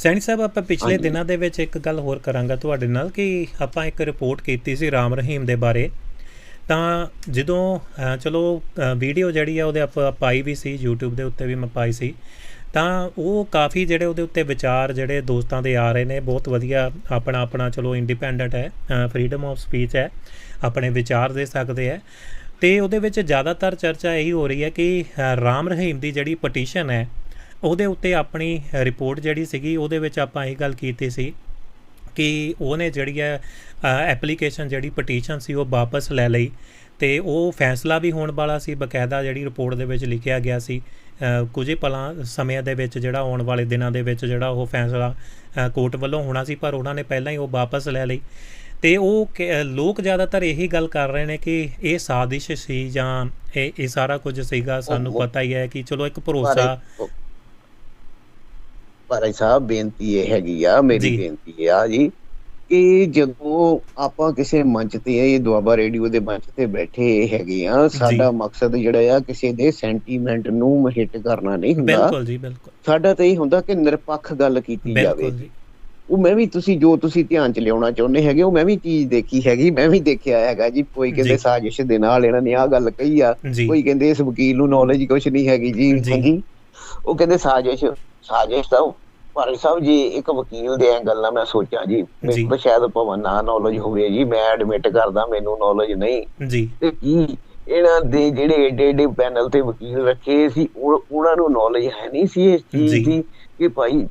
ਸੈਣੀ ਸਾਹਿਬ ਆਪਾਂ ਪਿਛਲੇ। ਦਿਨਾਂ ਦੇ ਵਿੱਚ ਇੱਕ ਗੱਲ ਹੋਰ ਕਰਾਂਗਾ ਤੁਹਾਡੇ ਨਾਲ ਕਿ ਆਪਾਂ ਇੱਕ ਰਿਪੋਰਟ ਕੀਤੀ ਸੀ ਰਾਮ ਰਹੀਮ ਦੇ ਬਾਰੇ। ਤਾਂ ਜਦੋਂ ਚਲੋ ਵੀਡੀਓ ਜਿਹੜੀ ਆ ਉਹਦੇ ਆਪਾਂ ਪਾਈ ਵੀ ਸੀ YouTube ਦੇ ਉੱਤੇ ਵੀ ਮੈਂ ਪਾਈ ਸੀ। ਤਾਂ ਉਹ ਕਾਫੀ ਜਿਹੜੇ ਉਹਦੇ ਉੱਤੇ ਵਿਚਾਰ ਜਿਹੜੇ ਦੋਸਤਾਂ ਦੇ ਆ ਰਹੇ ਨੇ ਬਹੁਤ ਵਧੀਆ ਆਪਣਾ ਆਪਣਾ ਚਲੋ ਇੰਡੀਪੈਂਡੈਂਟ ਹੈ ਫਰੀडम ਆਫ ਸਪੀਚ ਹੈ ਆਪਣੇ ਵਿਚਾਰ ਦੇ ਸਕਦੇ ਹੈ। ਤੇ ਉਹਦੇ ਵਿੱਚ ਜ਼ਿਆਦਾਤਰ ਚਰਚਾ ਇਹੀ ਹੋ ਰਹੀ ਹੈ ਕਿ ਰਾਮ ਰਹੀਮ ਦੀ ਜਿਹੜੀ ਪਟੀਸ਼ਨ ਹੈ ਉਹਦੇ ਉੱਤੇ ਆਪਣੀ ਰਿਪੋਰਟ ਜਿਹੜੀ ਸੀਗੀ ਉਹਦੇ ਵਿੱਚ ਆਪਾਂ ਇਹ ਗੱਲ ਕੀਤੀ ਸੀ ਕਿ ਉਹਨੇ ਜਿਹੜੀ ਹੈ ਐਪਲੀਕੇਸ਼ਨ ਜਿਹੜੀ ਪਟੀਸ਼ਨ ਸੀ ਉਹ ਵਾਪਸ ਲੈ ਲਈ ਤੇ ਉਹ ਫੈਸਲਾ ਵੀ ਹੋਣ ਵਾਲਾ ਸੀ ਬਕਾਇਦਾ ਜਿਹੜੀ ਰਿਪੋਰਟ ਦੇ ਵਿੱਚ ਲਿਖਿਆ ਗਿਆ ਸੀ। ਕੁਝ ਪਲਾਂ ਸਮਿਆਂ ਦੇ ਵਿੱਚ ਜਿਹੜਾ ਆਉਣ ਵਾਲੇ ਦਿਨਾਂ ਦੇ ਵਿੱਚ ਜਿਹੜਾ ਉਹ ਫੈਸਲਾ ਕੋਰਟ ਵੱਲੋਂ ਹੋਣਾ ਸੀ ਪਰ ਉਹਨਾਂ ਨੇ ਪਹਿਲਾਂ ਹੀ ਉਹ ਵਾਪਸ ਲੈ ਲਈ। ਤੇ ਉਹ ਲੋਕ ਜ਼ਿਆਦਾਤਰ ਇਹੀ ਗੱਲ ਕਰ ਰਹੇ ਨੇ ਕਿ ਇਹ ਸਾਜ਼ਿਸ਼ ਸੀ ਜਾਂ ਇਹ ਇਹ ਸਾਰਾ ਕੁਝ ਸੀਗਾ ਸਾਨੂੰ ਪਤਾ ਹੀ ਹੈ ਕਿ ਚਲੋ ਇੱਕ ਭਰੋਸਾ ਭਾਈ ਸਾਹਿਬ ਬੇਨਤੀ ਇਹ ਹੈਗੀ ਆ ਮੇਰੀ। ਬੇਨਤੀ ਆ ਜੀ ਕਿ ਜਦੋਂ ਆਪਾਂ ਕਿਸੇ ਮੰਚ ਤੇ ਇਹ ਦੁਆਬਾ ਰੇਡੀਓ ਦੇ ਮੰਚ ਤੇ ਬੈਠੇ ਹੈਗੇ ਆ ਸਾਡਾ ਮਕਸਦ ਜਿਹੜਾ ਆ ਕਿਸੇ ਦੇ ਸੈਂਟੀਮੈਂਟ ਨੂੰ ਹਿੱਟ ਕਰਨਾ ਨਹੀਂ ਹੁੰਦਾ। ਬਿਲਕੁਲ ਜੀ ਬਿਲਕੁਲ। ਸਾਡਾ ਤਾਂ ਇਹ ਹੁੰਦਾ ਕਿ ਨਿਰਪੱਖ ਗੱਲ ਕੀਤੀ ਜਾਵੇ। ਬਿਲਕੁਲ ਜੀ। ਉਹ ਮੈਂ ਵੀ ਤੁਸੀਂ ਜੋ ਤੁਸੀਂ ਧਿਆਨ ਚ ਲਿਆਉਣਾ ਚਾਹੁੰਦੇ ਹੈਗੇ ਉਹ ਮੈਂ ਵੀ ਚੀਜ਼ ਦੇਖੀ ਹੈਗੀ ਮੈਂ ਵੀ ਦੇਖਿਆ ਹੈਗਾ ਜੀ। ਕੋਈ ਕਹਿੰਦੇ। ਸਾਜ਼ਿਸ਼ ਦੇ ਨਾਲ ਇਹਨਾਂ ਨੇ ਆਹ ਗੱਲ ਕਹੀ ਆ ਕੋਈ ਕਹਿੰਦੇ ਇਸ ਵਕੀਲ ਨੂੰ ਨੌਲੇਜ ਕੁਝ ਨਹੀਂ ਹੈਗੀ ਜੀ ਜੀ। ਹਾਂਜੀ। ਉਹ ਕਹਿੰਦੇ ਸਾਜ਼ਿਸ਼ ਸਾਜ਼ਿਸ਼ ਤਾਂ ਭਾਈ ਸਾਹਿਬ ਜੀ ਇੱਕ ਵਕੀਲ ਦੇ ਨਾਲ ਮੈਂ ਸੋਚਾਂ ਜੀ। ਸ਼ਾਇਦ ਭਵਨ ਨਾ ਨੌਲੇਜ ਹੋਵੇ ਜੀ ਮੈਂ ਐਡਮਿਟ ਕਰਦਾ ਮੈਨੂੰ ਨੌਲੇਜ ਨਹੀਂ। ਜੀ। ਤੇ ਕੀ ਇਹਨਾਂ ਦੇ ਜਿਹੜੇ ਏਡੇ ਏਡੇ ਪੈਨਲ ਤੇ ਵਕੀਲ ਰੱਖੇ ਸੀ ਉਹ- ਉਹਨਾਂ ਨੂੰ ਨੌਲੇਜ ਹੈ ਨਹੀਂ ਸੀ ਇਸ ਚੀਜ਼। ਦੀ ਕਿ ਭਾਈ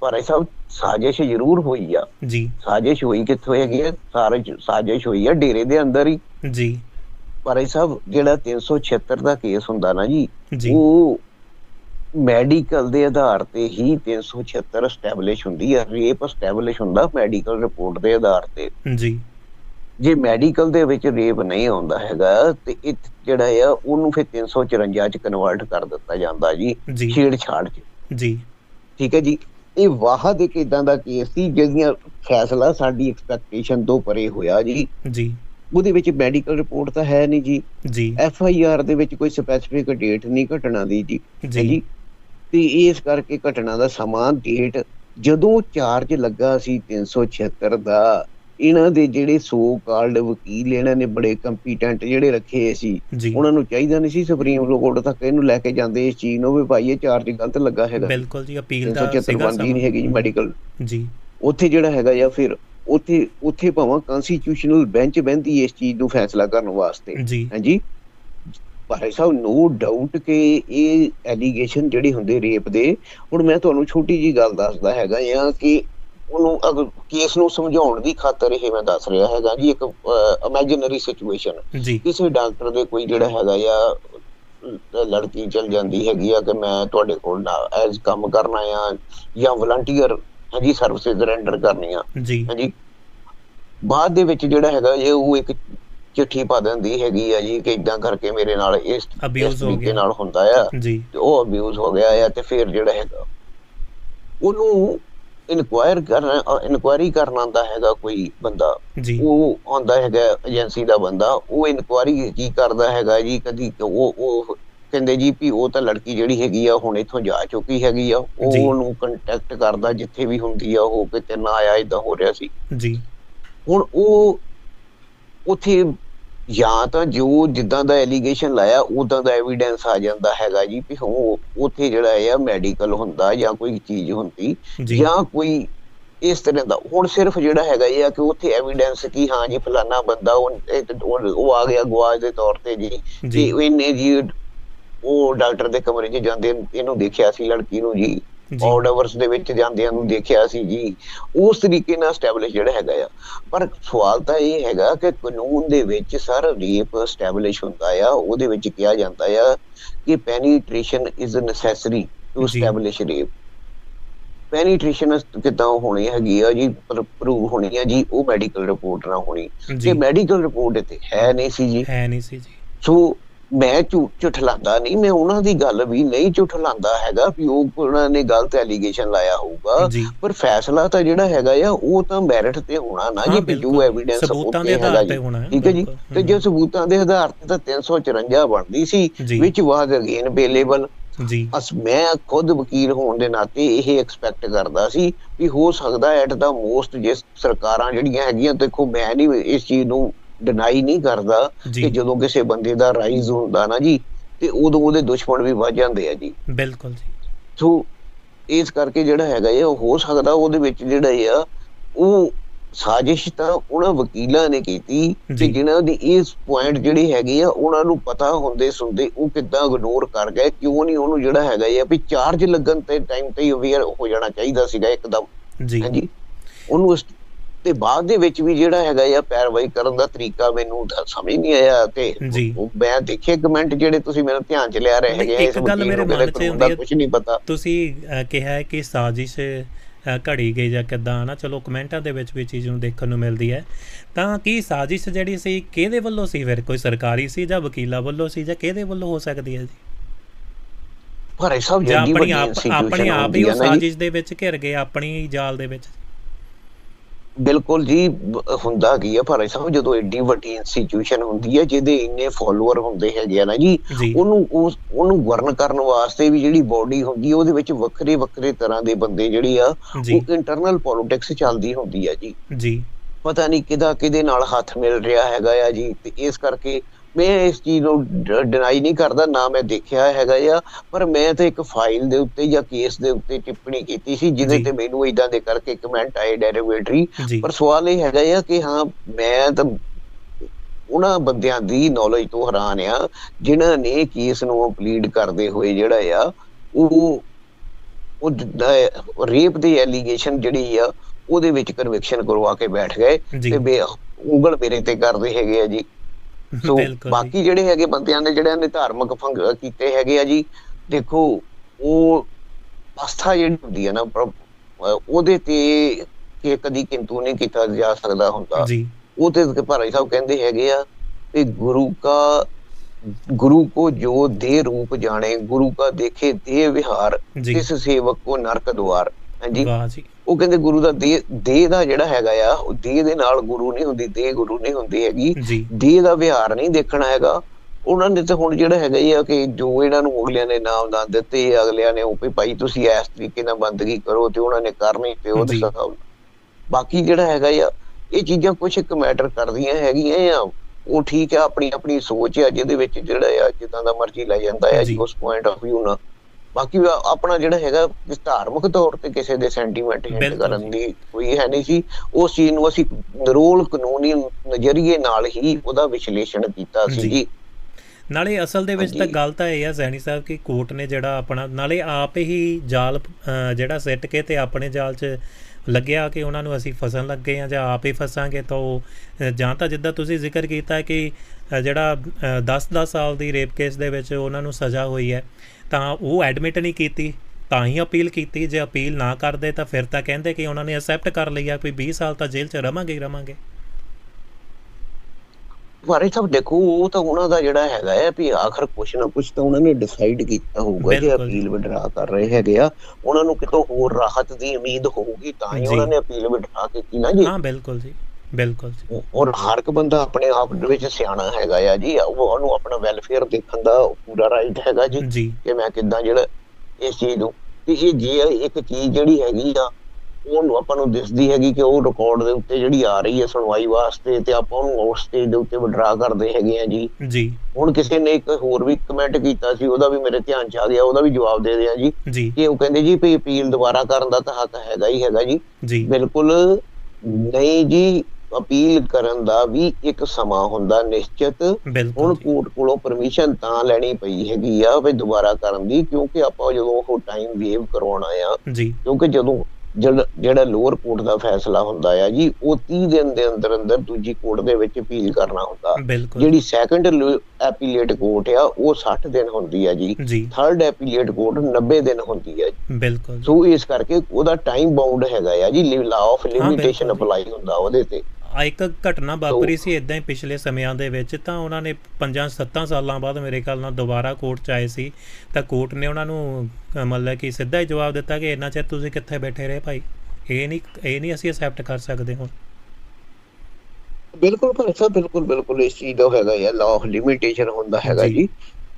ਭਾਈ ਸਾਹਿਬ ਸਾਜ਼ਿਸ਼ ਜ਼ਰੂਰ ਹੋਈ ਆ। ਜੀ। ਸਾਜ਼ਿਸ਼ ਹੋਈ ਕਿੱਥੋਂ ਹੈਗੀ ਹੈ ਸਾਰੇ ਸਾਜ਼ਿਸ਼ ਹੋਈ ਆ ਡੇਰੇ ਦੇ ਅੰਦਰ ਹੀ। ਜੀ। ਭਾਈ ਸਾਹਿਬ ਜਿਹੜਾ 376 ਦਾ ਕੇਸ ਹੁੰਦਾ ਨਾ ਜੀ। ਉਹ ਮੈਡੀਕਲ ਦੇ ਆਧਾਰ ਤੇ ਹੀ 376 ਸਟੈਬਲਿਸ਼ ਹੁੰਦੀ ਹੈ ਰੇਪ ਸਟੈਬਲਿਸ਼ ਹੁੰਦਾ ਮੈਡੀਕਲ ਰਿਪੋਰਟ ਦੇ ਆਧਾਰ ਤੇ। ਜੀ। ਜੇ ਮੈਡੀਕਲ ਦੇ ਵਿੱਚ ਰੇਪ ਨਹੀਂ ਆਉਂਦਾ ਹੈਗਾ ਤੇ ਇਹ ਜਿਹੜਾ ਆ ਉਹਨੂੰ ਫਿਰ 354 ਚ ਕਨਵਰਟ ਕਰ ਦਿੱਤਾ ਜਾਂਦਾ ਜੀ ਛੇੜਛਾੜ ਚ। ਜੀ। ਠੀਕ ਹੈ ਜੀ? ਇਹ ਵਾਹਦ ਇੱਕ ਇਦਾਂ ਦਾ ਕੇਸ ਸੀ ਜਿਹਦੀਆਂ ਫੈਸਲਾ ਸਾਡੀ ਐਕਸਪੈਕਟੇਸ਼ਨ ਤੋਂ ਪਰੇ ਹੋਇਆ ਜੀ। ਜੀ। ਉਹਦੇ ਵਿੱਚ ਮੈਡੀਕਲ ਰਿਪੋਰਟ ਤਾਂ ਹੈ ਨਹੀਂ ਜੀ। ਜੀ। ਐਫ ਆਈ ਆਰ ਦੇ ਵਿੱਚ ਕੋਈ ਸਪੈਸੀਫਿਕ ਡੇਟ ਨਹੀਂ ਘਟਨਾ ਦੀ ਜੀ। ਜੀ। ਤੇ ਇਸ ਕਰਕੇ ਘਟਨਾ ਦਾ ਸਮਾਂ ਡੇਟ ਜਦੋਂ ਚਾਰਜ ਲੱਗਾ ਸੀ 376 ਦਾ ਇਹਨਾਂ ਦੇ ਜਿਹੜੇ ਸੋ ਕਾਲਡ ਵਕੀਲ ਇਹਨਾਂ ਨੇ ਬੜੇ ਕੰਪੀਟੈਂਟ ਜਿਹੜੇ ਰੱਖੇ ਸੀ ਉਹਨਾਂ ਨੂੰ ਚਾਹੀਦਾ ਨਹੀਂ ਸੀ ਸੁਪਰੀਮ ਕੋਰਟ ਤੱਕ ਇਹਨੂੰ ਲੈ ਕੇ ਜਾਂਦੇ ਇਸ ਚੀਜ਼ ਨੂੰ ਵੀ ਭਾਈ ਇਹ ਚਾਰਜ ਗਲਤ ਲੱਗਾ ਹੈਗਾ। ਬਿਲਕੁਲ ਜੀ ਅਪੀਲ ਦਾ 376 ਸੀਗਾ ਬੰਦੀ ਨਹੀਂ ਹੈਗੀ ਜੀ ਮੈਡੀਕਲ ਜੀ। ਉੱਥੇ ਜਿਹੜਾ ਹੈਗਾ ਜਾਂ ਫਿਰ ਉੱਥੇ ਉੱਥੇ ਭਾਵੇਂ ਕਨਸਟੀਟਿਊਸ਼ਨਲ ਬੈਂਚ ਬਹਿੰਦੀ ਇਸ ਚੀਜ਼ ਨੂੰ ਫੈਸਲਾ ਕਰਨ ਵਾਸਤੇ। ਹਾਂਜੀ ਭਾਈ ਸਾਹਿਬ ਨੋ ਡਾਊਟ ਕਿ ਇਹ ਐਲੀਗੇਸ਼ਨ ਜਿਹੜੇ ਹੁੰਦੇ ਰੇਪ ਦੇ ਹੁਣ ਮੈਂ ਤੁਹਾਨੂੰ ਛੋਟੀ ਜੀ ਗੱਲ ਦੱਸਦਾ ਹੈਗਾ ਆ ਕਿ ਉਹਨੂੰ ਅਗਰ ਕੇਸ ਨੂੰ ਸਮਝਾਉਣ ਦੀ ਖਾਤਰ ਇਹ ਮੈਂ ਦੱਸ ਰਿਹਾ ਹੈਗਾ ਜੀ ਇੱਕ ਇਮੇਜਿਨਰੀ ਸਿਚੁਏਸ਼ਨ ਜੀ। ਕਿਸੇ ਡਾਕਟਰ ਦੇ ਕੋਈ ਜਿਹੜਾ ਹੈਗਾ ਆ ਅਹ ਲੜਕੀ ਚਲ ਜਾਂਦੀ ਹੈਗੀ ਆ ਕਿ ਮੈਂ ਤੁਹਾਡੇ ਕੋਲ ਨਾ ਐਜ਼ ਕੰਮ ਕਰਨਾ ਆ ਜਾਂ ਵਲੰਟੀਅਰ ਹਾਂਜੀ ਸਰਵਿਸਿਜ਼ ਰੈਂਡਰ ਕਰਨੀਆਂ। ਜੀ। ਹਾਂਜੀ। ਬਾਅਦ ਦੇ ਵਿੱਚ ਜਿਹੜਾ ਹੈਗਾ ਇਹ ਉਹ ਇੱਕ ਚਿੱਠੀ ਪਾ ਦਿੰਦੀ ਹੈਗੀ ਆ ਜੀ ਕਿ ਇਦਾਂ ਕਰਕੇ ਮੇਰੇ ਨਾਲ ਇਸ Abuse ਹੋ ਗਿਆ। ਨਾਲ ਹੁੰਦਾ ਆ। ਜੀ। ਉਹ ਅਬਿਊਜ਼ ਹੋ ਗਿਆ ਆ ਤੇ ਫਿਰ ਜਿਹੜਾ ਹੈਗਾ ਉਹਨੂੰ ਇਨਕੁਆਇਰ ਕਰਨਾ ਇਨਕੁਆਇਰੀ ਕਰਨ ਆਉਂਦਾ ਹੈਗਾ ਕੋਈ ਬੰਦਾ। ਉਹ ਆਉਂਦਾ ਹੈਗਾ ਏਜੰਸੀ ਦਾ ਬੰਦਾ ਉਹ ਇਨਕੁਆਇਰੀ ਕੀ ਕਰਦਾ ਹੈਗਾ ਜੀ? ਕਦੀ ਉਹ ਉਹ ਕਹਿੰਦੇ ਜੀ ਵੀ ਉਹ ਤਾਂ ਲੜਕੀ ਜਿਹੜੀ ਹੈਗੀ ਆ ਹੁਣ ਇੱਥੋਂ ਜਾ ਚੁੱਕੀ ਹੈਗੀ ਆ। ਉਹ। ਉਹਨੂੰ ਕੰਟੈਕਟ ਕਰਦਾ ਜਿੱਥੇ ਵੀ ਹੁੰਦੀ ਆ ਉਹ ਕਿ ਤੇ ਨਾ ਆਇਆ ਇਦਾਂ ਹੋ ਰਿਹਾ ਸੀ। ਜੀ। ਹੁਣ ਉਹ ਉਥੇ ਜਾਂ ਤਾਂ ਜੋ ਜਿੱਦਾਂ ਦਾ ਐਲੀਗੇਸ਼ਨ ਲਾਇਆ ਉਦਾਂ ਦਾ ਐਵੀਡੈਂਸ ਆ ਜਾਂਦਾ ਹੈਗਾ ਜੀ ਵੀ ਉਹ ਉਥੇ ਜਿਹੜਾ ਆ ਮੈਡੀਕਲ ਹੁੰਦਾ ਜਾਂ ਕੋਈ ਚੀਜ਼ ਹੁੰਦੀ ਜੀ। ਕੋਈ ਇਸ ਤਰ੍ਹਾਂ ਦਾ। ਹੁਣ ਸਿਰਫ ਜਿਹੜਾ ਹੈਗਾ ਇਹ ਆ ਕਿ ਉੱਥੇ ਐਵੀਡੈਂਸ ਕੀ ਹਾਂ ਜੀ ਫਲਾਨਾ ਬੰਦਾ ਉਹ ਆ ਗਿਆ ਗਵਾਜ ਦੇ ਤੌਰ ਤੇ ਜੀ। ਜੀ। ਕਿ ਇਹਨੇ ਜੀ ਉਹ ਡਾਕਟਰ ਦੇ ਕਮਰੇ 'ਚ ਜਾਂਦੇ ਇਹਨੂੰ ਦੇਖਿਆ ਸੀ ਲੜਕੀ ਨੂੰ ਜੀ। ਆਊਟ ਆਵਰਸ ਦੇ ਵਿੱਚ ਜਾਂਦਿਆਂ ਨੂੰ ਦੇਖਿਆ ਸੀ ਜੀ। ਉਸ ਤਰੀਕੇ ਨਾਲ ਸਟੈਬਲਿਸ਼ ਜਿਹੜਾ ਹੈਗਾ ਆ। ਪਰ ਸਵਾਲ ਤਾਂ ਇਹ ਹੈਗਾ ਕਿ ਕਾਨੂੰਨ ਦੇ ਵਿੱਚ ਸਰ ਰੇਪ ਸਟੈਬਲਿਸ਼ ਹੁੰਦਾ ਆ ਉਹਦੇ ਵਿੱਚ ਕਿਹਾ ਜਾਂਦਾ ਆ ਕਿ penetration is necessary to. Establish rape penetration ਕਿਦਾਂ ਹੋਣੀ ਹੈਗੀ ਆ ਜੀ? ਪ੍ਰੂਵ ਹੋਣੀ ਆ ਜੀ ਉਹ ਮੈਡੀਕਲ ਰਿਪੋਰਟ ਨਾਲ ਹੋਣੀ। ਤੇ ਮੈਡੀਕਲ ਰਿਪੋਰਟ ਇੱਥੇ ਹੈ ਨਹੀਂ ਸੀ ਜੀ। ਹੈ ਨਹੀਂ ਸੀ ਜੀ। ਸੋ ਮੈਂ ਝੂਠ ਝੁਠਲਾਉਂਦਾ ਨਹੀਂ ਮੈਂ ਉਹਨਾਂ ਦੀ ਗੱਲ ਵੀ ਨਹੀਂ ਝੁਠਲਾਉਂਦਾ ਹੈਗਾ ਵੀ ਉਹ ਉਹਨਾਂ ਨੇ ਗਲਤ ਐਲੀਗੇਸ਼ਨ ਲਾਇਆ ਹੋਊਗਾ। ਪਰ ਫੈਸਲਾ ਤਾਂ ਜਿਹੜਾ ਹੈਗਾ ਆ ਉਹ ਤਾਂ ਮੈਰਿਟ ਤੇ ਹੋਣਾ ਨਾ ਜੀ। ਜੋ ਐਵੀਡੈਂਸ ਸਬੂਤਾਂ ਦੇ ਆਧਾਰ ਤੇ ਹੋਣਾ ਹੈ, ਠੀਕ ਹੈ ਜੀ। ਤੇ ਜੇ ਸਬੂਤਾਂ ਦੇ ਆਧਾਰ ਤੇ ਤਾਂ 354 ਬਣਦੀ ਸੀ ਜੀ। which was again available ਜੀ। ਅਸ ਮੈਂ ਖੁਦ ਵਕੀਲ ਹੋਣ ਦੇ ਨਾਤੇ ਇਹ ਐਕਸਪੈਕਟ ਕਰਦਾ ਸੀ ਵੀ ਹੋ ਸਕਦਾ ਐਟ ਦਾ ਮੋਸਟ ਜੇ ਸਰਕਾਰਾਂ ਜਿਹੜੀਆਂ ਹੈਗੀਆਂ ਦੇਖੋ ਮੈਂ ਨਹੀਂ ਇਸ ਚੀਜ਼ ਨੂੰ ਡਿਨਾਈ ਨਹੀਂ ਕਰਦਾ। ਕਿ ਜਦੋਂ ਕਿਸੇ ਬੰਦੇ ਦਾ ਰਾਈਜ਼ ਹੁੰਦਾ ਨਾ ਜੀ ਤੇ ਉਦੋਂ ਉਹਦੇ ਦੁਸ਼ਮਣ ਵੀ ਵੱਧ ਜਾਂਦੇ ਆ ਜੀ। ਬਿਲਕੁਲ ਜੀ। ਸੋ ਇਸ ਕਰਕੇ ਜਿਹੜਾ ਹੈਗਾ ਇਹ ਹੋ ਸਕਦਾ ਉਹਦੇ ਵਿੱਚ ਜਿਹੜਾ ਇਹ ਆ ਉਹ ਸਾਜ਼ਿਸ਼ ਤਾਂ ਉਹਨਾਂ ਵਕੀਲਾਂ ਨੇ ਕੀਤੀ। ਕਿ ਜਿਨ੍ਹਾਂ ਦੀ ਇਸ ਪੁਆਇੰਟ ਜਿਹੜੀ ਹੈਗੀ ਆ ਉਹਨਾਂ ਨੂੰ ਪਤਾ ਹੁੰਦੇ ਸੁਣਦੇ ਉਹ ਕਿੱਦਾਂ ਇਗਨੋਰ ਕਰ ਗਏ ਕਿਉਂ ਨਹੀਂ ਉਹਨੂੰ ਜਿਹੜਾ ਹੈਗਾ ਇਹ ਵੀ ਚਾਰਜ ਲੱਗਣ ਤੇ ਟਾਈਮ ਤੇ ਅਵੇਅਰ ਹੋ ਜਾਣਾ ਚਾਹੀਦਾ ਸੀਗਾ ਇੱਕਦਮ। ਜੀ। ਹਾਂਜੀ। ਉਹਨੂੰ ਤੇ ਬਾਅਦ ਦੇ ਵਿੱਚ ਵੀ ਜਿਹੜਾ ਹੈਗਾ ਇਹ ਪੈਰਵਾਈ ਕਰਨ ਦਾ ਤਰੀਕਾ ਮੈਨੂੰ ਸਮਝ ਨਹੀਂ ਆਇਆ ਤੇ ਮੈਂ ਦੇਖੇ ਕਮੈਂਟ ਜਿਹੜੇ ਤੁਸੀਂ ਮੇਰੇ ਧਿਆਨ ਚ ਲਿਆ ਰਹੇ ਹੈਗੇ ਆ, ਇਸ ਗੱਲ ਮੇਰੇ ਮਨ 'ਚ ਹੁੰਦੀ ਹੈ- ਕੁਝ ਨਹੀਂ ਪਤਾ। ਤੁਸੀਂ ਕਿਹਾ ਹੈ ਕਿ ਸਾਜ਼ਿਸ਼ ਘੜੀ ਗਈ ਜਾਂ ਕਿੱਦਾਂ ਨਾ ਚਲੋ ਕਮੈਂਟਾਂ ਦੇ ਵਿੱਚ ਵੀ ਚੀਜ਼ ਨੂੰ ਦੇਖਣ ਨੂੰ ਮਿਲਦੀ ਹੈ। ਤਾਂ ਕੀ ਸਾਜ਼ਿਸ਼ ਜਿਹੜੀ ਸੀ ਕਿਹਦੇ ਵੱਲੋਂ ਸੀ ਫਿਰ? ਕੋਈ ਸਰਕਾਰੀ ਸੀ ਜਾਂ ਵਕੀਲਾਂ ਵੱਲੋਂ ਸੀ ਜਾਂ ਕਿਹਦੇ ਵੱਲੋਂ ਹੋ ਸਕਦੀ ਹੈ ਜੀ? ਪਰ ਸਭ ਜਾਂ ਜਿਹੜੀ ਆਪਣੀ ਵੱਡੀ ਆਪ institution ਆਪਣੇ ਆਪ ਹੀ ਉਹ ਆ ਸਾਜ਼ਿਸ਼ ਦੇ ਵਿੱਚ ਘਿਰ ਗਏ ਆਪਣੀ ਜਾਲ ਦੇ ਵਿੱਚ? ਬਿਲਕੁਲ ਜੀ ਹੁੰਦਾ ਕੀ ਆ ਪਰ ਸਭ ਜਦੋਂ ਏਡੀ ਵੱਡੀ ਇੰਸਟੀਟਿਊਸ਼ਨ ਹੁੰਦੀ ਹੈ ਜਿਹਦੇ ਇੰਨੇ ਫਾਲੋਅਰ ਹੁੰਦੇ ਹੈਗੇ ਆ ਨਾ ਜੀ ਉਹਨੂੰ ਉਸ ਉਹਨੂੰ ਵਰਨ ਕਰਨ ਵਾਸਤੇ ਵੀ ਜਿਹੜੀ ਬਾਡੀ ਹੁੰਦੀ ਹੈ ਉਹਦੇ ਵਿੱਚ ਵੱਖਰੇ ਵੱਖਰੇ ਤਰ੍ਹਾਂ ਦੇ ਬੰਦੇ ਜਿਹੜੀ ਆ ਉਹ ਇੰਟਰਨਲ ਪੋਲਿਟਿਕਸ ਚੱਲਦੀ ਹੁੰਦੀ ਆ ਜੀ। ਜੀ। ਪਤਾ ਨਹੀਂ ਕਿਹਦਾ ਕਿਹਦੇ ਨਾਲ ਹੱਥ ਮਿਲ ਰਿਹਾ ਹੈਗਾ ਆ ਜੀ ਤੇ ਇਸ ਕਰਕੇ ਮੈਂ ਇਸ ਚੀਜ਼ ਨੂੰ ਡਿਨਾਈ ਨਹੀਂ ਕਰਦਾ ਨਾ ਮੈਂ ਦੇਖਿਆ ਹੈਗਾ ਆ ਪਰ ਮੈਂ ਤਾਂ ਇੱਕ ਫਾਈਲ ਦੇ ਉੱਤੇ ਜਾਂ ਕੇਸ ਦੇ ਉੱਤੇ ਟਿੱਪਣੀ ਕੀਤੀ ਸੀ ਜਿਹਦੇ ਜੀ। ਤੇ ਮੈਨੂੰ ਇਦਾਂ ਦੇ ਕਰਕੇ ਕਮੈਂਟ ਆਏ ਡੈਰੀਵੇਟਰੀ ਜੀ। ਪਰ ਸਵਾਲ ਇਹ ਹੈਗਾ ਆ ਕਿ ਹਾਂ ਮੈਂ ਤਾਂ ਉਹਨਾਂ ਬੰਦਿਆਂ ਦੀ ਨੌਲੇਜ ਤੋਂ ਹੈਰਾਨ ਆ ਜਿਨ੍ਹਾਂ ਨੇ ਕੇਸ ਨੂੰ ਪਲੀਡ ਕਰਦੇ ਹੋਏ ਜਿਹੜਾ ਆ ਉਹ ਉਹ ਰੇਪ ਦੀ ਐਲੀਗੇਸ਼ਨ ਜਿਹੜੀ ਆ ਉਹਦੇ ਵਿੱਚ ਕਨਵਿਕਸ਼ਨ ਕਰਵਾ ਕੇ ਬੈਠ ਗਏ ਜੀ। ਤੇ ਉਂਗਲ ਮੇਰੇ ਤੇ ਕਰਦੇ ਹੈਗੇ ਆ ਜੀ। ਸੋ ਬਾਕੀ ਜਿਹੜੇ ਹੈਗੇ ਬੰਦਿਆਂ ਨੇ ਜਿਹੜਿਆਂ ਨੇ ਧਾਰਮਿਕ ਭੰਗ ਕੀਤੇ ਹੈਗੇ ਆ ਜੀ ਦੇਖੋ ਉਹ ਆਸਥਾ ਜਿਹੜੀ ਹੁੰਦੀ ਹੈ ਨਾ ਉਹਦੇ ਤੇ ਕਿ ਕਦੀ ਕਿੰਤੂ ਨਹੀਂ ਕੀਤਾ ਜਾ ਸਕਦਾ ਹੁੰਦਾ। ਜੀ। ਉਹ ਤੇ ਭਾਈ ਸਾਹਿਬ ਕਹਿੰਦੇ ਹੈਗੇ ਆ ਕਿ ਗੁਰੂ ਕਾ ਗੁਰੂ ਕੋ ਜੋ ਦੇ ਰੂਪ ਜਾਣੇ ਗੁਰੂ ਕਾ ਦੇਖੇ ਦੇ ਵਿਹਾਰ ਇਸ ਸੇਵਕ ਕੋ ਨਰਕ ਦੁਆਰ। ਹਾਂਜੀ ਵਾਹ ਜੀ। ਉਹ ਕਹਿੰਦੇ ਗੁਰੂ ਦਾ ਦੇਹ ਦੇਹ ਦਾ ਜਿਹੜਾ ਹੈਗਾ ਆ ਉਹ ਦੇਹ ਦੇ ਨਾਲ ਗੁਰੂ ਨਹੀਂ ਹੁੰਦੀ ਦੇਹ ਗੁਰੂ ਨਹੀਂ ਹੁੰਦੀ ਹੈਗੀ। ਦੇਹ ਦਾ ਵਿਹਾਰ ਨਹੀਂ ਦੇਖਣਾ ਹੈਗਾ। ਉਹਨਾਂ ਨੇ ਤਾਂ ਹੁਣ ਜਿਹੜਾ ਹੈਗਾ ਹੀ ਆ ਕਿ ਜੋ ਇਹਨਾਂ ਨੂੰ ਅਗਲਿਆਂ ਨੇ ਨਾਮ ਨਾ ਦਿੱਤੇ ਅਗਲਿਆਂ ਨੇ ਉਹ ਵੀ ਭਾਈ ਤੁਸੀਂ ਇਸ ਤਰੀਕੇ ਨਾਲ ਬੰਦਗੀ ਕਰੋ ਤੇ ਉਹਨਾਂ ਨੇ ਕਰਨੀ ਤੇ ਉਹ ਨਾਲ। ਬਾਕੀ ਜਿਹੜਾ ਹੈਗਾ ਆ ਇਹ ਚੀਜ਼ਾਂ ਕੁਝ ਇੱਕ ਮੈਟਰ ਕਰਦੀਆਂ ਹੈਗੀਆਂ ਆ। ਉਹ ਠੀਕ ਆ ਆਪਣੀ ਆਪਣੀ ਸੋਚ ਆ ਜਿਹਦੇ ਵਿੱਚ ਜਿਹੜਾ ਆ ਜਿੱਦਾਂ ਦਾ ਮਰਜ਼ੀ ਲੈ ਜਾਂਦਾ। ਜੀ। ਉਸ ਪੁਆਇੰਟ ਆਫ View ਨਾਲ। ਬਾਕੀ ਆਪਣਾ ਜਿਹੜਾ ਹੈਗਾ ਧਾਰਮਿਕ ਤੌਰ ਤੇ ਕਿਸੇ ਦੇ ਸੈਂਟੀਮੈਂਟ ਹਿੱਟ ਕਰਨ ਦੀ ਕੋਈ ਹੈ ਨਹੀਂ ਸੀ ਉਸ ਚੀਜ਼ ਨੂੰ ਅਸੀਂ ਨਿਰੋਲ ਕਾਨੂੰਨੀ ਨਜ਼ਰੀਏ ਨਾਲ ਹੀ ਉਹਦਾ ਵਿਸ਼ਲੇਸ਼ਣ ਕੀਤਾ ਸੀ ਜੀ। ਨਾਲੇ ਅਸਲ ਦੇ ਵਿੱਚ ਤਾਂ। ਗੱਲ ਤਾਂ ਇਹ ਆ ਜ਼ੈਨੀ ਸਾਹਿਬ ਕਿ ਕੋਰਟ ਨੇ ਜਿਹੜਾ ਆਪਣਾ ਨਾਲੇ ਆਪ ਹੀ ਜਾਲ ਜਿਹੜਾ ਸਿੱਟ ਕੇ ਤੇ ਆਪਣੇ ਜਾਲ 'ਚ ਲੱਗਿਆ ਕਿ ਉਹਨਾਂ ਨੂੰ ਅਸੀਂ ਫਸਣ ਲੱਗੇ ਆ ਜਾਂ ਆਪ ਹੀ ਫਸਾਂਗੇ ਤਾਂ ਉਹ ਜਾਂ ਤਾਂ ਜਿੱਦਾਂ ਤੁਸੀਂ ਜ਼ਿਕਰ ਕੀਤਾ ਕਿ ਜਿਹੜਾ 10-10 ਸਾਲ ਦੀ ਰੇਪ ਕੇਸ ਦੇ ਵਿੱਚ ਉਹਨਾਂ ਨੂੰ ਸਜ਼ਾ ਹੋਈ ਹੈ ਤਾਂ ਉਹ ਐਡਮਿਟ ਨਹੀਂ ਕੀਤੀ ਤਾਂ ਹੀ ਅਪੀਲ ਕੀਤੀ ਜੇ ਅਪੀਲ ਨਾ ਕਰਦੇ ਤਾਂ ਫਿਰ ਤਾਂ ਕਹਿੰਦੇ ਕਿ ਉਹਨਾਂ ਨੇ ਅਸੈਪਟ ਕਰ ਲਿਆ ਕੋਈ 20 ਸਾਲ ਤਾਂ ਜੇਲ੍ਹ 'ਚ ਰਵਾਂਗੇ ਹੀ ਰਵਾਂਗੇ ਬਾਰੇ ਸਭ ਦੇਖੋ ਉਹ ਤਾਂ ਉਹਨਾਂ ਦਾ ਜਿਹੜਾ ਹੈਗਾ ਹੈ ਵੀ ਆਖਰ ਕੁਛ ਨਾ ਕੁਛ ਤਾਂ ਉਹਨਾਂ ਨੇ ਡਿਸਾਈਡ ਕੀਤਾ ਹੋਊਗਾ ਜੇ ਬਿਲਕੁਲ। ਅਪੀਲ ਵਿਡਰਾ ਕਰ ਰਹੇ ਹੈਗੇ ਆ ਉਹਨਾਂ ਨੂੰ ਕਿਤੋਂ ਹੋਰ ਰਾਹਤ ਦੀ ਉਮੀਦ ਹੋਊਗੀ ਤਾਂ ਹੀ। ਉਹਨਾਂ ਨੇ ਅਪੀਲ ਵਿਡਰਾ ਕੀਤੀ ਨਾ ਜੀ ਹਾਂ ਬਿਲਕੁਲ ਜੀ ਬਿਲਕੁਲ ਔਰ ਹਰ ਇੱਕ ਬੰਦਾ ਆਪਣੇ ਆਪ ਦੇ ਵਿੱਚ ਸਿਆਣਾ ਹੈਗਾ ਆ ਜੀ। ਉਹ ਉਹਨੂੰ ਆਪਣਾ ਵੈਲਫੇਅਰ ਦੇਖਣ ਦਾ ਪੂਰਾ ਰਾਈਟ ਹੈਗਾ ਜੀ। ਕਿ ਮੈਂ ਕਿੱਦਾਂ ਜਿਹੜਾ ਇਸ ਚੀਜ਼ ਨੂੰ ਕਿ ਇਹ ਜੇ ਇੱਕ ਚੀਜ਼ ਜਿਹੜੀ ਹੈਗੀ ਆ ਉਹਨੂੰ ਆਪਾਂ ਨੂੰ ਦਿਸਦੀ ਹੈਗੀ ਕਿ ਉਹ ਰਿਕਾਰਡ ਦੇ ਉੱਤੇ ਜਿਹੜੀ ਆ ਰਹੀ ਹੈ ਸੁਣਵਾਈ ਵਾਸਤੇ ਤੇ ਆਪਾਂ ਉਹਨੂੰ ਉਸ ਸਟੇਜ ਦੇ ਉੱਤੇ ਵਿਡਰਾ ਕਰਦੇ ਹੈਗੇ ਆ ਜੀ। ਜੀ। ਹੁਣ ਕਿਸੇ ਨੇ ਇੱਕ ਹੋਰ ਵੀ ਕਮੈਂਟ ਕੀਤਾ ਸੀ ਉਹਦਾ ਵੀ ਮੇਰੇ ਧਿਆਨ ਚ ਆ ਗਿਆ ਉਹਦਾ ਵੀ ਜਵਾਬ ਦੇ ਦਿਆਂ ਜੀ। ਜੀ। ਕਿ ਉਹ ਕਹਿੰਦੇ ਜੀ ਵੀ ਅਪੀਲ ਦੁਬਾਰਾ ਕਰਨ ਦਾ ਤਾਂ ਹੱਕ ਹੈਗਾ ਹੀ ਹੈਗਾ ਜੀ। ਬਿਲਕੁਲ ਨਹੀਂ ਜੀ। ਅਪੀਲ ਕਰਨ ਦਾ ਵੀ ਇੱਕ ਸਮਾਂ ਹੁੰਦਾ ਨਿਸ਼ਚਿਤ। ਹੁਣ ਕੋਰਟ ਕੋਲੋਂ ਪਰਮਿਸ਼ਨ ਤਾਂ ਲੈਣੀ ਪਈ ਹੈਗੀ ਆ ਵੀ ਦੁਬਾਰਾ ਕਰਨ ਦੀ ਕਿਉਂਕਿ ਆਪਾਂ ਜਦੋਂ ਉਹ ਟਾਈਮ ਵੇਵ ਕਰਵਾਉਣ ਆਇਆ ਜੀ। ਕਿਉਂਕਿ ਜਦੋਂ ਜਿਹੜਾ ਲੋਅਰ ਕੋਰਟ ਦਾ ਫੈਸਲਾ ਹੁੰਦਾ ਆ ਜੀ ਉਹ 30 ਦਿਨ ਦੇ ਅੰਦਰ ਅੰਦਰ ਦੂਜੀ ਕੋਰਟ ਦੇ ਵਿੱਚ ਅਪੀਲ ਕਰਨਾ ਹੁੰਦਾ। ਜਿਹੜੀ ਸੈਕੰਡ ਐਪੀਲੇਟ ਕੋਰਟ ਆ ਉਹ 60 ਦਿਨ ਹੁੰਦੀ ਆ ਜੀ। ਥਰਡ ਐਪੀਲੇਟ ਕੋਰਟ 90 ਦਿਨ ਹੁੰਦੀ ਆ ਜੀ। ਬਿਲਕੁਲ। ਸੋ ਇਸ ਕਰਕੇ ਉਹਦਾ ਟਾਈਮ ਬਾਉਂਡ ਹੈਗਾ ਆ ਜੀ ਲਾ ਆਫ ਲਿਮਿਟੇਸ਼ਨ। ਅਪਲਾਈ ਹੁੰਦਾ ਉਹਦੇ ਤੇ। ਆ ਇੱਕ ਘਟਨਾ ਵਾਪਰੀ ਸੀ ਇਦਾਂ ਹੀ ਪਿਛਲੇ ਸਮਿਆਂ ਦੇ ਵਿੱਚ ਤਾਂ ਉਹਨਾਂ ਨੇ 5-7 ਸਾਲਾਂ ਬਾਅਦ ਮੇਰੇ ਖਿਆਲ ਨਾਲ ਦੁਬਾਰਾ ਕੋਰਟ 'ਚ ਆਏ ਸੀ। ਤਾਂ ਕੋਰਟ ਨੇ ਉਹਨਾਂ ਨੂੰ ਮਤਲਬ ਕਿ ਸਿੱਧਾ ਹੀ ਜਵਾਬ ਦਿੱਤਾ ਕਿ ਇੰਨਾ ਚਿਰ ਤੁਸੀਂ ਕਿੱਥੇ ਬੈਠੇ ਰਹੇ ਭਾਈ? ਇਹ ਨਹੀਂ ਇਹ ਨਹੀਂ ਅਸੀਂ ਅਸੈਪਟ ਕਰ ਸਕਦੇ ਹੁਣ। ਬਿਲਕੁਲ ਭਾਈ ਸਾਹਿਬ ਬਿਲਕੁਲ ਬਿਲਕੁਲ ਇਸ ਚੀਜ਼ ਦਾ ਹੈਗਾ ਯਾ ਲਾ ਆਫ ਲਿਮਿਟੇਸ਼ਨ ਹੁੰਦਾ ਹੈਗਾ ਜੀ।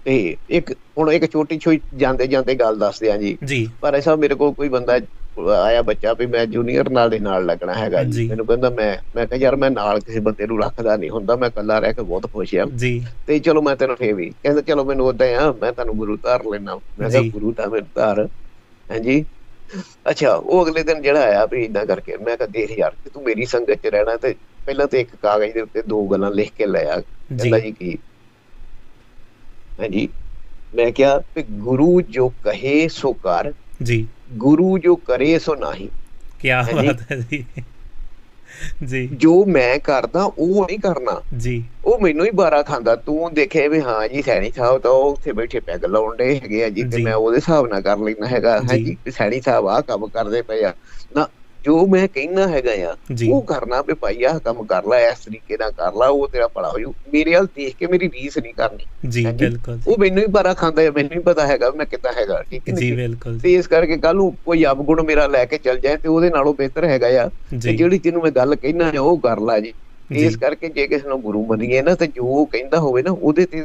ਤੇ ਇੱਕ ਹੁਣ ਇੱਕ ਛੋਟੀ ਛੋਟੀ ਜਾਂਦੇ ਜਾਂਦੇ ਗੱਲ ਦੱਸਦੇ ਆ ਜੀ। ਪਰ ਸਾਹਿਬ ਮੇਰੇ ਕੋਲ ਕੋਈ ਬੰਦਾ ਆਇਆ ਬੱਚਾ ਵੀ ਮੈਂ ਜੂਨੀਅਰ ਨਾਲ ਦੇ ਨਾਲ ਲੱਗਣਾ ਹੈਗਾ ਜੀ। ਮੈਨੂੰ ਕਹਿੰਦਾ ਮੈਂ ਮੈਂ ਕਿਹਾ ਯਾਰ ਮੈਂ ਨਾਲ ਕਿਸੇ ਬੰਦੇ ਨੂੰ ਰੱਖਦਾ ਨਹੀਂ ਹੁੰਦਾ ਮੈਂ ਇਕੱਲਾ ਰਹਿ ਕੇ ਬਹੁਤ ਖੁਸ਼ ਆ ਜੀ। ਤੇ ਚਲੋ ਮੈਂ ਤੈਨੂੰ ਫੇਰ ਵੀ ਕਹਿੰਦਾ ਚਲੋ ਮੈਨੂੰ ਉਦਾਂ ਆ ਮੈਂ ਤੁਹਾਨੂੰ ਗੁਰੂ ਧਾਰ ਲੈਣਾ। ਮੈਂ ਕਿਹਾ। ਗੁਰੂ ਤਾਂ ਮੈਨੂੰ ਧਾਰ ਹਾਂਜੀ। ਅੱਛਾ ਉਹ ਅਗਲੇ ਦਿਨ ਜਿਹੜਾ ਆਇਆ ਵੀ ਇਦਾਂ ਕਰਕੇ ਮੈਂ ਕਿਹਾ ਦੇਖ ਯਾਰ ਕਿ ਤੂੰ ਮੇਰੀ ਸੰਗਤ 'ਚ ਰਹਿਣਾ ਤੇ ਪਹਿਲਾਂ ਤੇ ਇੱਕ ਕਾਗਜ਼ ਦੇ ਉੱਤੇ ਦੋ ਗੱਲਾਂ ਲਿਖ ਕੇ ਲਿਆ ਕਹਿੰਦਾ ਜੀ। ਕੀ? ਹਾਂਜੀ। ਮੈਂ ਕਿਹਾ ਗੁਰੂ ਜੋ ਕਹੇ ਸੋ ਕਰ। ਜੀ। ਗੁਰੂ ਜੋ ਕਰੇ ਸੋ ਨਹੀਂ। ਕੀ। ਬਾਤ ਹੈ ਜੀ। ਜੀ। ਜੋ ਮੈਂ ਕਰਦਾ ਉਹ ਨਹੀਂ ਕਰਨਾ। ਜੀ। ਉਹ ਮੈਨੂੰ ਹੀ ਬਾਰਾ ਖਾਂਦਾ। ਤੂੰ ਦੇਖੇ ਵੀ ਹਾਂ ਜੀ ਸੈਣੀ ਸਾਹਿਬ ਤਾਂ ਉਹ ਉੱਥੇ ਬੈਠੇ ਪੈਗ ਲਾਉਣ ਦੇ ਹੈਗੇ ਆ ਜੀ ਤੇ। ਮੈਂ ਉਹਦੇ ਹਿਸਾਬ ਨਾਲ ਕਰ ਲੈਣਾ ਹੈਗਾ। ਹੈ ਜੀ। ਸੈਣੀ ਸਾਹਿਬ ਆਹ ਕੰਮ ਕਰਦੇ ਪਏ ਆ। ਨਾ ਜੋ ਮੈਂ ਕਹਿਣਾ ਹੈਗਾ ਆ ਉਹ ਕਰਨਾ ਵੀ ਭਾਈ ਆਹ ਕੰਮ ਕਰ ਲੈ ਇਸ ਤਰੀਕੇ ਨਾਲ ਕਰ ਲੈ ਉਹ ਤੇਰਾ ਭਲਾ ਹੋ ਜੂ ਮੇਰੇ ਵੱਲ ਦੇਖ ਕੇ ਮੇਰੀ ਰੀਸ ਨਹੀਂ ਕਰਨੀ। ਜੀ। ਬਿਲਕੁਲ ਉਹ ਮੈਨੂੰ ਹੀ ਬਾਰਾ ਖਾਂਦਾ ਹੈ ਮੈਨੂੰ ਹੀ ਪਤਾ ਹੈਗਾ ਮੈਂ ਕਿੱਦਾਂ ਹੈਗਾ ਠੀਕ ਹੈ ਜੀ ਬਿਲਕੁਲ ਤੇ ਇਸ ਕਰਕੇ ਕੱਲ ਨੂੰ ਕੋਈ ਅਵਗੁਣ ਮੇਰਾ ਲੈ ਕੇ ਚੱਲ ਜਾਏ ਤੇ ਉਹਦੇ ਨਾਲੋਂ ਬਿਹਤਰ ਹੈਗਾ ਆ। ਤੇ ਜਿਹੜੀ ਤੈਨੂੰ ਮੈਂ ਗੱਲ ਕਹਿਣਾ ਹੈ ਉਹ ਕਰ ਲੈ ਜੀ। ਇਸ ਕਰਕੇ ਜੇ ਕਿਸੇ ਨੂੰ ਗੁਰੂ ਮੰਨੀਏ ਨਾ ਤੇ ਜੋ ਕਹਿੰਦਾ ਹੋਵੇ ਨਾ ਉਹਦੇ ਤੇ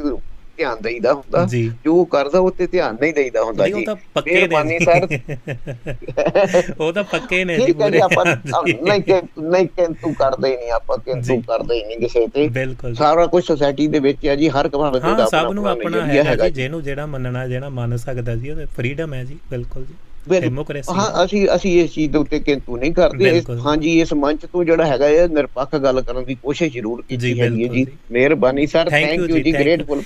ਧਿਆਨ ਦੇਈਦਾ ਹੁੰਦਾ ਜੀ ਜੋ ਉਹ ਕਰਦਾ ਉਹ ਤੇ ਧਿਆਨ ਨਹੀਂ ਦੇਈਦਾ ਹੁੰਦਾ ਨਹੀਂ ਉਹ ਜੀ ਤਾਂ ਪੱਕੇ ਨੇ ਜੀ। ਸਰ ਉਹ ਤਾਂ ਪੱਕੇ ਨੇ ਜੀ ਜੀ ਪੂਰੇ ਆਪਾਂ ਜੀ। ਨਹੀਂ ਕਿ ਨਹੀਂ ਕਿ ਤੂੰ ਕਰਦੇ ਹੀ ਨਹੀਂ ਆਪਾਂ ਕਿ ਜੀ। ਤੂੰ ਕਰਦੇ ਹੀ ਨਹੀਂ ਕਿਸੇ ਤੇ ਸਾਰਾ ਕੁਝ ਸੋਸਾਇਟੀ ਦੇ ਵਿੱਚ ਹੈ ਜੀ ਹਰ ਬੰਦੇ ਦਾ ਹਾਂ ਸਭ ਨੂੰ ਆਪਣਾ ਆਪਣਾ ਹੈਗਾ ਜੀ ਜਿਹਨੂੰ ਜਿਹੜਾ ਮੰਨਣਾ ਜਿਹੜਾ ਮੰਨ ਸਕਦਾ ਜੀ ਉਹ ਫਰੀडम ਹੈ ਜੀ ਬਿਲਕੁਲ ਜੀ। ਡੈਮੋਕ੍ਰੇਸੀ ਹਾਂ ਅਸੀਂ ਅਸੀਂ ਇਸ ਚੀਜ਼ ਦੇ ਉੱਤੇ ਕਿੰਤੂ ਨਹੀਂ ਕਰਦੇ। ਹਾਂਜੀ ਇਸ ਮੰਚ ਤੋਂ ਜਿਹੜਾ ਹੈਗਾ ਇਹ ਨਿਰਪੱਖ ਗੱਲ ਕਰਨ ਦੀ ਕੋਸ਼ਿਸ਼ ਜ਼ਰੂਰ ਜੀ, ਕੀਤੀ ਹੈ ਜੀ ਜੀ। ਮਿਹਰਬਾਨੀ ਸਰ ਥੈਂਕ ਯੂ ਜੀ, ਜੀ. ਗ੍ਰੇਟਫੁਲ